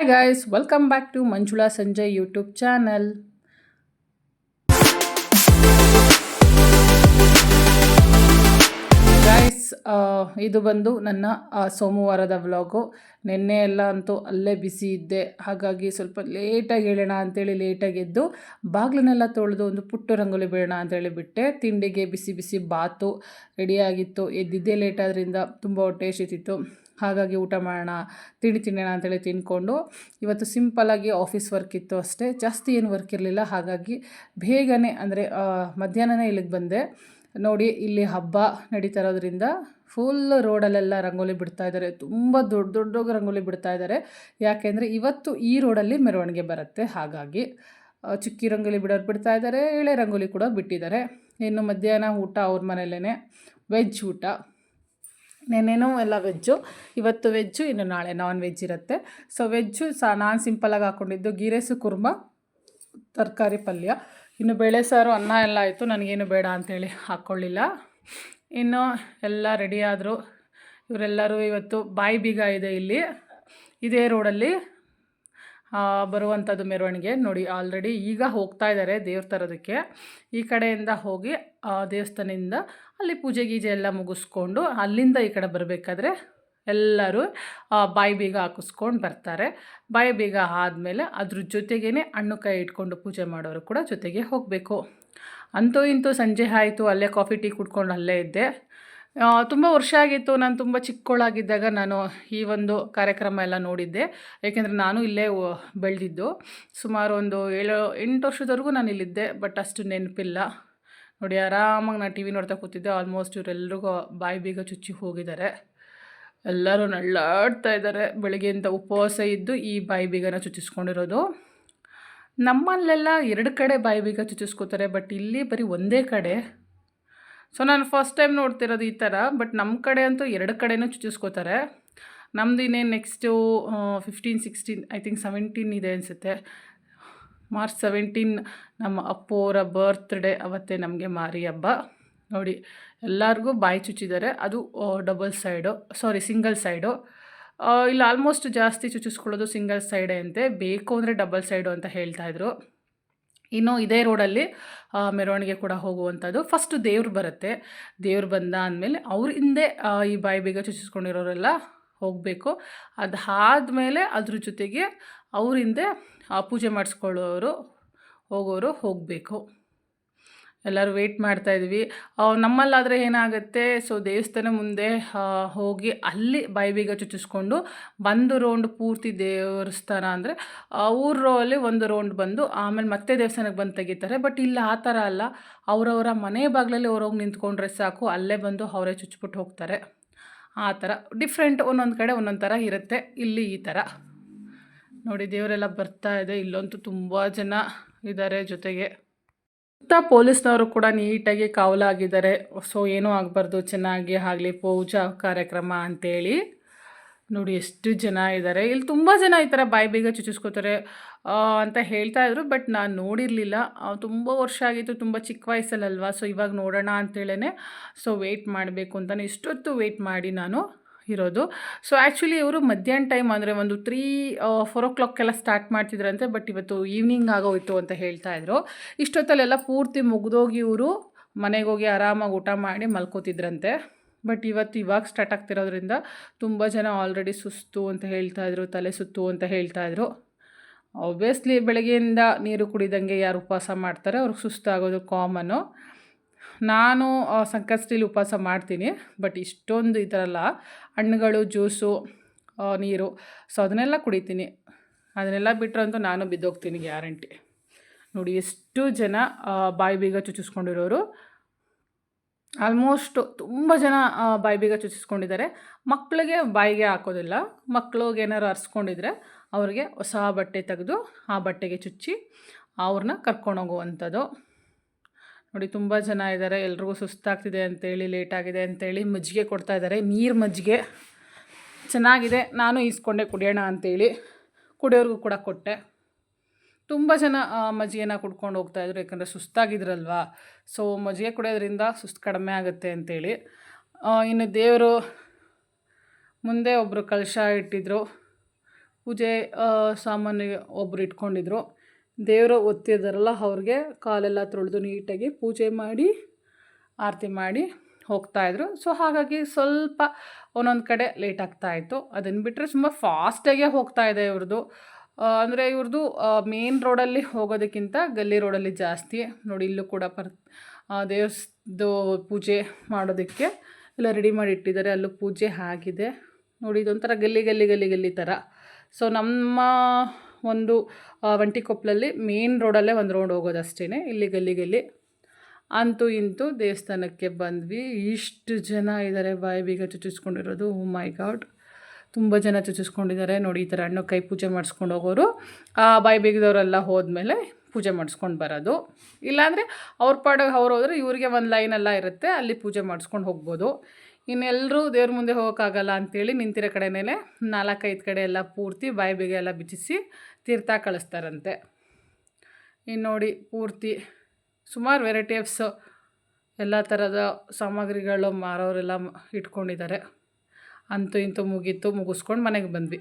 Hi guys, welcome back to Manjula Sanjay YouTube channel. Guys ಇದು ಬಂದು ನನ್ನ ಸೋಮವಾರದ ವ್ಲಾಗು. ನಿನ್ನೆ ಎಲ್ಲ ಅಂತೂ ಅಲ್ಲೇ ಬಿಸಿ ಇದ್ದೆ. ಹಾಗಾಗಿ ಸ್ವಲ್ಪ ಲೇಟಾಗಿ ಹೇಳೋಣ ಅಂತೇಳಿ ಲೇಟಾಗಿ ಎದ್ದು ಬಾಗಿಲನ್ನೆಲ್ಲ ತೊಳೆದು ಒಂದು ಪುಟ್ಟು ರಂಗೋಲಿ ಬೇಡ ಅಂತೇಳಿ ಬಿಟ್ಟೆ. ತಿಂಡಿಗೆ ಬಿಸಿ ಬಿಸಿ ಬಾತು ರೆಡಿಯಾಗಿತ್ತು ಎದ್ದಿದ್ದೇ ಲೇಟಾದ್ರಿಂದ ತುಂಬ ಹೊಟ್ಟೆ ಹಾಗಾಗಿ ಊಟ ಮಾಡೋಣ, ತಿಂಡಿ ತಿನ್ನೋಣ ಅಂತೇಳಿ ತಿನ್ಕೊಂಡು ಇವತ್ತು ಸಿಂಪಲ್ಲಾಗಿ ಆಫೀಸ್ ವರ್ಕ್ ಇತ್ತು ಅಷ್ಟೇ. ಜಾಸ್ತಿ ಏನು ವರ್ಕ್ ಇರಲಿಲ್ಲ. ಹಾಗಾಗಿ ಬೇಗನೆ ಅಂದರೆ ಮಧ್ಯಾಹ್ನನೇ ಇಲ್ಲಿಗೆ ಬಂದೆ. ನೋಡಿ, ಇಲ್ಲಿ ಹಬ್ಬ ನಡೀತಾ ಇರೋದ್ರಿಂದ ಫುಲ್ ರೋಡಲ್ಲೆಲ್ಲ ರಂಗೋಲಿ ಬಿಡ್ತಾ ಇದ್ದಾರೆ. ತುಂಬ ದೊಡ್ಡ ದೊಡ್ಡ ರಂಗೋಲಿ ಬಿಡ್ತಾ ಇದ್ದಾರೆ. ಯಾಕೆಂದರೆ ಇವತ್ತು ಈ ರೋಡಲ್ಲಿ ಮೆರವಣಿಗೆ ಬರುತ್ತೆ. ಹಾಗಾಗಿ ಚಿಕ್ಕಿ ರಂಗೋಲಿ ಬಿಡೋರು ಬಿಡ್ತಾ ಇದ್ದಾರೆ, ಎಳೆ ರಂಗೋಲಿ ಕೂಡ ಬಿಟ್ಟಿದ್ದಾರೆ. ಇನ್ನು ಮಧ್ಯಾಹ್ನ ಊಟ ಅವ್ರ ಮನೆಯಲ್ಲೇ ವೆಜ್ ಊಟ. ನೆನ್ನೆನೂ ಎಲ್ಲ ವೆಜ್ಜು ಇವತ್ತು ವೆಜ್ಜು ಇನ್ನು ನಾಳೆ ನಾನ್ ವೆಜ್ ಇರುತ್ತೆ. ಸೊ ವೆಜ್ಜು ಸಹ ನಾನು ಸಿಂಪಲಾಗಿ ಹಾಕ್ಕೊಂಡಿದ್ದು ಗೀರೆಸು ಕುರ್ಮ, ತರಕಾರಿ ಪಲ್ಯ. ಇನ್ನು ಬೇಳೆ ಸಾರು ಅನ್ನ ಎಲ್ಲ ಆಯಿತು, ನನಗೇನು ಬೇಡ ಅಂಥೇಳಿ ಹಾಕ್ಕೊಳ್ಳಿಲ್ಲ. ಇನ್ನು ಎಲ್ಲ ರೆಡಿ ಇವರೆಲ್ಲರೂ ಇವತ್ತು ಬಾಯಿ ಬೀಗ ಇದೆ ಇಲ್ಲಿ. ಇದೇ ರೋಡಲ್ಲಿ ಬರುವಂಥದ್ದು ಮೆರವಣಿಗೆ. ನೋಡಿ ಆಲ್ರೆಡಿ ಈಗ ಹೋಗ್ತಾ ಇದ್ದಾರೆ ದೇವ್ರ ತರೋದಕ್ಕೆ. ಈ ಕಡೆಯಿಂದ ಹೋಗಿ ದೇವಸ್ಥಾನದಿಂದ ಅಲ್ಲಿ ಪೂಜೆ ಗೀಜೆ ಎಲ್ಲ ಮುಗಿಸ್ಕೊಂಡು ಅಲ್ಲಿಂದ ಈ ಕಡೆ ಬರಬೇಕಾದ್ರೆ ಎಲ್ಲರೂ ಬಾಯಿ ಬೀಗ ಹಾಕಿಸ್ಕೊಂಡು ಬರ್ತಾರೆ. ಬಾಯಿ ಬೀಗ ಆದಮೇಲೆ ಅದ್ರ ಜೊತೆಗೇ ಹಣ್ಣು ಕೈ ಇಟ್ಕೊಂಡು ಪೂಜೆ ಮಾಡೋರು ಕೂಡ ಜೊತೆಗೆ ಹೋಗಬೇಕು. ಅಂತೂ ಇಂತೂ ಸಂಜೆ ಆಯಿತು, ಅಲ್ಲೇ ಕಾಫಿ, ಟೀ ಕುಡ್ಕೊಂಡು ಅಲ್ಲೇ ಇದ್ದೆ. ತುಂಬ ವರ್ಷ ಆಗಿತ್ತು, ನಾನು ತುಂಬ ಚಿಕ್ಕವಳಾಗಿದ್ದಾಗ ನಾನು ಈ ಒಂದು ಕಾರ್ಯಕ್ರಮ ಎಲ್ಲ ನೋಡಿದ್ದೆ. ಏಕೆಂದರೆ ನಾನು ಇಲ್ಲೇ ಬೆಳೆದಿದ್ದು. ಸುಮಾರು ಒಂದು ಏಳು, ಎಂಟು ವರ್ಷದವರೆಗೂ ನಾನು ಇಲ್ಲಿದ್ದೆ, ಬಟ್ ಅಷ್ಟು ನೆನಪಿಲ್ಲ. ನೋಡಿ, ಆರಾಮಾಗಿ ನಾನು ಟಿ ವಿ ನೋಡ್ತಾ ಕೂತಿದ್ದೆ, ಆಲ್ಮೋಸ್ಟ್ ಇವರೆಲ್ಲರಿಗೂ ಬಾಯಿ ಬೀಗ ಚುಚ್ಚಿ ಹೋಗಿದ್ದಾರೆ. ಎಲ್ಲರೂ ನಳ್ಳಾಡ್ತಾ ಇದ್ದಾರೆ. ಬೆಳಗ್ಗೆಯಿಂದ ಉಪವಾಸ ಇದ್ದು ಈ ಬಾಯಿ ಬೀಗನ ಚುಚ್ಚಿಸ್ಕೊಂಡಿರೋದು. ನಮ್ಮಲ್ಲೆಲ್ಲ ಎರಡು ಕಡೆ ಬಾಯಿ ಬೀಗ ಚುಚ್ಚಿಸ್ಕೋತಾರೆ, ಬಟ್ ಇಲ್ಲಿ ಬರೀ ಒಂದೇ ಕಡೆ. ಸೊ ನಾನು ಫಸ್ಟ್ ಟೈಮ್ ನೋಡ್ತಿರೋದು ಈ ಥರ, ಬಟ್ ನಮ್ಮ ಕಡೆ ಅಂತೂ ಎರಡು ಕಡೆನೂ ಚುಚ್ಚಿಸ್ಕೋತಾರೆ. ನಮ್ದು ಇನ್ನೇನು next fifteen sixteen I think seventeen ಇದೆ ಅನಿಸುತ್ತೆ. ಮಾರ್ಚ್ ಸೆವೆಂಟೀನ್ ನಮ್ಮ ಅಪ್ಪೋರ ಬರ್ತ್ಡೇ ಅವತ್ತೇ ನಮಗೆ ಮಾರಿ ಹಬ್ಬ. ನೋಡಿ, ಎಲ್ಲರಿಗೂ ಬಾಯಿ ಚುಚ್ಚಿದ್ದಾರೆ. ಅದು double side sorry single side ಇಲ್ಲಿ ಆಲ್ಮೋಸ್ಟ್ ಜಾಸ್ತಿ ಚುಚ್ಚಿಸ್ಕೊಳ್ಳೋದು ಸಿಂಗಲ್ ಸೈಡೇ ಅಂತೆ. ಬೇಕು ಅಂದರೆ ಡಬಲ್ ಸೈಡು ಅಂತ ಹೇಳ್ತಾಯಿದ್ರು ಇನ್ನು ಇದೇ ರೋಡಲ್ಲಿ ಮೆರವಣಿಗೆ ಕೂಡ ಹೋಗುವಂಥದ್ದು. ಫಸ್ಟು ದೇವ್ರು ಬರುತ್ತೆ. ದೇವ್ರು ಬಂದ ಅಂದಮೇಲೆ ಅವ್ರ ಹಿಂದೆ ಈ ಬಾಯಿ ಬೇಗ ಚುಚ್ಚಿಸ್ಕೊಂಡಿರೋರೆಲ್ಲ ಹೋಗಬೇಕು. ಅದಾದಮೇಲೆ ಅದ್ರ ಜೊತೆಗೆ ಅವ್ರ ಹಿಂದೆ ಪೂಜೆ ಮಾಡಿಸ್ಕೊಳ್ಳೋರು, ಹೋಗೋರು ಹೋಗಬೇಕು. ಎಲ್ಲರೂ ವೆಯ್ಟ್ ಮಾಡ್ತಾ ಇದ್ವಿ. ಆ, ನಮ್ಮಲ್ಲಾದರೆ ಏನಾಗುತ್ತೆ ಸೊ ದೇವಸ್ಥಾನ ಮುಂದೆ ಹೋಗಿ ಅಲ್ಲಿ ಬೈಬೀಗ ಬೀಗ ಚುಚ್ಚಿಸ್ಕೊಂಡು ಒಂದು ರೌಂಡ್ ಪೂರ್ತಿ ದೇವಸ್ಥಾನ ಅಂದರೆ ಊರಲ್ಲಿ ಒಂದು ರೌಂಡ್ ಬಂದು ಆಮೇಲೆ ಮತ್ತೆ ದೇವಸ್ಥಾನಕ್ಕೆ ಬಂದು ತೆಗಿತಾರೆ. ಬಟ್ ಇಲ್ಲಿ ಆ ಥರ ಅಲ್ಲ. ಅವರವರ ಮನೆ ಬಾಗಿಲಲ್ಲಿ ಅವ್ರೋಗಿ ನಿಂತ್ಕೊಂಡ್ರೆ ಸಾಕು ಅಲ್ಲೇ ಬಂದು ಅವರೇ ಚುಚ್ಚಿಬಿಟ್ಟು ಹೋಗ್ತಾರೆ. ಆ ಥರ. ಡಿಫ್ರೆಂಟ್ ಒಂದೊಂದು ಕಡೆ ಒಂದೊಂದು ಥರ ಇರುತ್ತೆ. ಇಲ್ಲಿ ಈ ಥರ. ನೋಡಿ ದೇವರೆಲ್ಲ ಬರ್ತಾ ಇದೆ. ಇಲ್ಲಂತೂ ತುಂಬ ಜನ ಇದ್ದಾರೆ ಜೊತೆಗೆ. ಸುತ್ತ ಪೊಲೀಸ್ನವರು ಕೂಡ ನೀಟಾಗಿ ಕಾವಲಾಗಿದ್ದಾರೆ. ಸೊ ಏನೂ ಆಗಬಾರ್ದು. ಚೆನ್ನಾಗಿ ಆಗಲಿ, ಪೂಜಾ ಕಾರ್ಯಕ್ರಮ ಅಂತೇಳಿ. ನೋಡಿ, ಎಷ್ಟು ಜನ ಇದ್ದಾರೆ. ಇಲ್ಲಿ ತುಂಬ ಜನ ಈ ಥರ ಬಾಯಿ ಬೇಗ ಚುಚ್ಚಿಸ್ಕೋತಾರೆ ಅಂತ ಹೇಳ್ತಾ ಇದ್ರು. ಬಟ್ ನಾನು ನೋಡಿರಲಿಲ್ಲ. ತುಂಬ ವರ್ಷ ಆಗಿತ್ತು. ತುಂಬ ಚಿಕ್ಕ ವಯಸ್ಸಲ್ಲಲ್ವಾ? ಸೊ ಇವಾಗ ನೋಡೋಣ ಅಂತೇಳೇ ಸೊ ವೆಯ್ಟ್ ಮಾಡಬೇಕು ಅಂತಲೇ ಇಷ್ಟೊತ್ತು ವೆಯ್ಟ್ ಮಾಡಿ ನಾನು. ಇರೋದು. ಸೊ ಆ್ಯಕ್ಚುಲಿ ಇವರು ಮಧ್ಯಾಹ್ನ ಟೈಮ್ ಅಂದರೆ ಒಂದು ತ್ರೀ ಫೋರ್ ಓ ಕ್ಲಾಕ್ಗೆಲ್ಲ ಸ್ಟಾರ್ಟ್ ಮಾಡ್ತಿದ್ರಂತೆ ಬಟ್ ಇವತ್ತು ಈವ್ನಿಂಗ್ ಆಗೋಯ್ತು ಅಂತ ಹೇಳ್ತಾ ಇದ್ರು. ಇಷ್ಟೊತ್ತಲ್ಲೆಲ್ಲ ಪೂರ್ತಿ ಮುಗಿದೋಗಿ ಇವರು ಮನೆಗೆ ಹೋಗಿ ಆರಾಮಾಗಿ ಊಟ ಮಾಡಿ ಮಲ್ಕೋತಿದ್ರಂತೆ. ಬಟ್ ಇವತ್ತು ಇವಾಗ ಸ್ಟಾರ್ಟ್ ಆಗ್ತಿರೋದ್ರಿಂದ ತುಂಬ ಜನ ಆಲ್ರೆಡಿ ಸುಸ್ತು ಅಂತ ಹೇಳ್ತಾ ಇದ್ರು, ತಲೆ ಸುತ್ತು ಅಂತ ಹೇಳ್ತಾ ಇದ್ರು. ಆಬ್ವಿಯಸ್ಲಿ ಬೆಳಗ್ಗೆಯಿಂದ ನೀರು ಕುಡಿದಂಗೆ ಯಾರು ಉಪವಾಸ ಮಾಡ್ತಾರೆ ಅವ್ರಿಗೆ ಸುಸ್ತಾಗೋದು ಕಾಮನ್ನು ನಾನು ಸಂಕಷ್ಟಿಲಿ ಉಪವಾಸ ಮಾಡ್ತೀನಿ, ಬಟ್ ಇಷ್ಟೊಂದು ಈ ಥರ ಅಲ್ಲ ಹಣ್ಣುಗಳು, ಜ್ಯೂಸು ನೀರು, ಸೊ ಅದನ್ನೆಲ್ಲ ಕುಡಿತೀನಿ. ಅದನ್ನೆಲ್ಲ ಬಿಟ್ಟರಂತೂ ನಾನು ಬಿದ್ದೋಗ್ತೀನಿ ಗ್ಯಾರಂಟಿ. ನೋಡಿ, ಎಷ್ಟು ಜನ ಬಾಯಿ ಬೀಗ ಚುಚ್ಚಿಸ್ಕೊಂಡಿರೋರು. ಆಲ್ಮೋಸ್ಟ್ ತುಂಬ ಜನ ಬಾಯಿ ಬೀಗ ಚುಚ್ಚಿಸ್ಕೊಂಡಿದ್ದಾರೆ. ಮಕ್ಕಳಿಗೆ ಬಾಯಿಗೆ ಹಾಕೋದಿಲ್ಲ. ಮಕ್ಳಿಗೆ ಏನಾರು ಅರ್ಸ್ಕೊಂಡಿದ್ರೆ ಅವ್ರಿಗೆ ಹೊಸ ಬಟ್ಟೆ ತೆಗೆದು ಆ ಬಟ್ಟೆಗೆ ಚುಚ್ಚಿ ಅವ್ರನ್ನ ಕರ್ಕೊಂಡೋಗುವಂಥದ್ದು. ನೋಡಿ ತುಂಬ ಜನ ಇದ್ದಾರೆ. ಎಲ್ರಿಗೂ ಸುಸ್ತಾಗ್ತಿದೆ ಅಂತೇಳಿ ಲೇಟಾಗಿದೆ ಅಂತೇಳಿ ಮಜ್ಜಿಗೆ ಕೊಡ್ತಾ ಇದ್ದಾರೆ. ನೀರು ಮಜ್ಜಿಗೆ ಚೆನ್ನಾಗಿದೆ. ನಾನು ಈಸ್ಕೊಂಡೆ ಕುಡಿಯೋಣ ಅಂತೇಳಿ ಕುಡಿಯೋರಿಗೂ ಕೂಡ ಕೊಟ್ಟೆ. ತುಂಬ ಜನ ಮಜ್ಜಿಗೆನ ಕುಡ್ಕೊಂಡು ಹೋಗ್ತಾಯಿದ್ರು ಯಾಕಂದರೆ ಸುಸ್ತಾಗಿದ್ರಲ್ವಾ? ಸೊ ಮಜ್ಜಿಗೆ ಕುಡಿಯೋದ್ರಿಂದ ಸುಸ್ತು ಕಡಿಮೆ ಆಗುತ್ತೆ ಅಂತೇಳಿ. ಇನ್ನು ದೇವರು ಮುಂದೆ ಒಬ್ಬರು ಕಲಶ ಇಟ್ಟಿದ್ರು. ಪೂಜೆ ಆ, ಸಾಮಾನಿಗೆ ಒಬ್ರು ಇಟ್ಕೊಂಡಿದ್ರು. ದೇವರು ಒತ್ತಿದಾರಲ್ಲ, ಅವ್ರಿಗೆ ಕಾಲೆಲ್ಲ ತೊಳೆದು ನೀಟಾಗಿ ಪೂಜೆ ಮಾಡಿ, ಆರತಿ ಮಾಡಿ ಹೋಗ್ತಾಯಿದ್ರು ಸೊ ಹಾಗಾಗಿ ಸ್ವಲ್ಪ ಒಂದೊಂದು ಕಡೆ ಲೇಟ್ ಆಗ್ತಾಯಿತ್ತು ಅದನ್ನು ಬಿಟ್ಟರೆ ತುಂಬ ಫಾಸ್ಟಾಗೇ ಹೋಗ್ತಾ ಇದೆ ಇವ್ರದ್ದು ಅಂದರೆ ಇವ್ರದ್ದು ಮೇನ್ ರೋಡಲ್ಲಿ ಹೋಗೋದಕ್ಕಿಂತ ಗಲ್ಲಿ ರೋಡಲ್ಲಿ ಜಾಸ್ತಿ. ನೋಡಿ, ಇಲ್ಲೂ ಕೂಡ ಪರ್ ದೇವಸ್ಥದು ಪೂಜೆ ಮಾಡೋದಕ್ಕೆ ಎಲ್ಲ ರೆಡಿ ಮಾಡಿ ಇಟ್ಟಿದ್ದಾರೆ. ಅಲ್ಲೂ ಪೂಜೆ ಆಗಿದೆ. ನೋಡಿ, ಇದೊಂಥರ ಗಲ್ಲಿ ಗಲ್ಲಿ ಗಲ್ಲಿ ಗಲ್ಲಿ ಥರ. ಸೊ ನಮ್ಮ ಒಂದು ಒಂಟಿಕೊಪ್ಪಲಲ್ಲಿ ಮೇನ್ ರೋಡಲ್ಲೇ ಒಂದು ರೋಡ್ ಹೋಗೋದು ಅಷ್ಟೇ ಇಲ್ಲಿ ಗಲ್ಲಿ ಗಲ್ಲಿ. ಅಂತೂ ಇಂತೂ ದೇವಸ್ಥಾನಕ್ಕೆ ಬಂದ್ವಿ. ಇಷ್ಟು ಜನ ಇದ್ದಾರೆ ಬಾಯಿ ಬೀಗ ಚುಚ್ಚಿಸ್ಕೊಂಡಿರೋದು. ಮೈ ಗಾಡ್ ತುಂಬ ಜನ ಚುಚ್ಚಿಸ್ಕೊಂಡಿದ್ದಾರೆ ನೋಡಿ, ಈ ಥರ ಹಣ್ಣು ಕೈ ಪೂಜೆ ಮಾಡಿಸ್ಕೊಂಡು ಹೋಗೋರು. ಆ, ಬಾಯಿ ಬೀಗದವರೆಲ್ಲ ಹೋದ್ಮೇಲೆ ಪೂಜೆ ಮಾಡಿಸ್ಕೊಂಡು ಬರೋದು. ಇಲ್ಲಾಂದರೆ ಅವ್ರ ಪಾಡಿಗೆ ಅವ್ರು ಹೋದರೆ ಇವರಿಗೆ ಒಂದು ಲೈನೆಲ್ಲ ಇರುತ್ತೆ. ಅಲ್ಲಿ ಪೂಜೆ ಮಾಡಿಸ್ಕೊಂಡು ಹೋಗ್ಬೋದು. ಇನ್ನೆಲ್ಲರೂ ದೇವ್ರ ಮುಂದೆ ಹೋಗೋಕ್ಕಾಗಲ್ಲ ಅಂಥೇಳಿ ನಿಂತಿರೋ ಕಡೆನೇ ನಾಲ್ಕೈದು ಕಡೆ ಎಲ್ಲ ಪೂರ್ತಿ ಬಾಯಿ ಬೀಗ ಎಲ್ಲ ಬಿಚ್ಚಿಸಿ ತೀರ್ಥ ಕಳಿಸ್ತಾರಂತೆ. ಇನ್ನು ನೋಡಿ ಪೂರ್ತಿ ಸುಮಾರು ವೆರೈಟಿ ಆಫ್ಸು ಎಲ್ಲ ಥರದ ಸಾಮಗ್ರಿಗಳು ಮಾರೋರೆಲ್ಲ ಇಟ್ಕೊಂಡಿದ್ದಾರೆ. ಅಂತೂ ಇಂತೂ ಮುಗೀತು, ಮುಗಿಸ್ಕೊಂಡು ಮನೆಗೆ ಬಂದ್ವಿ.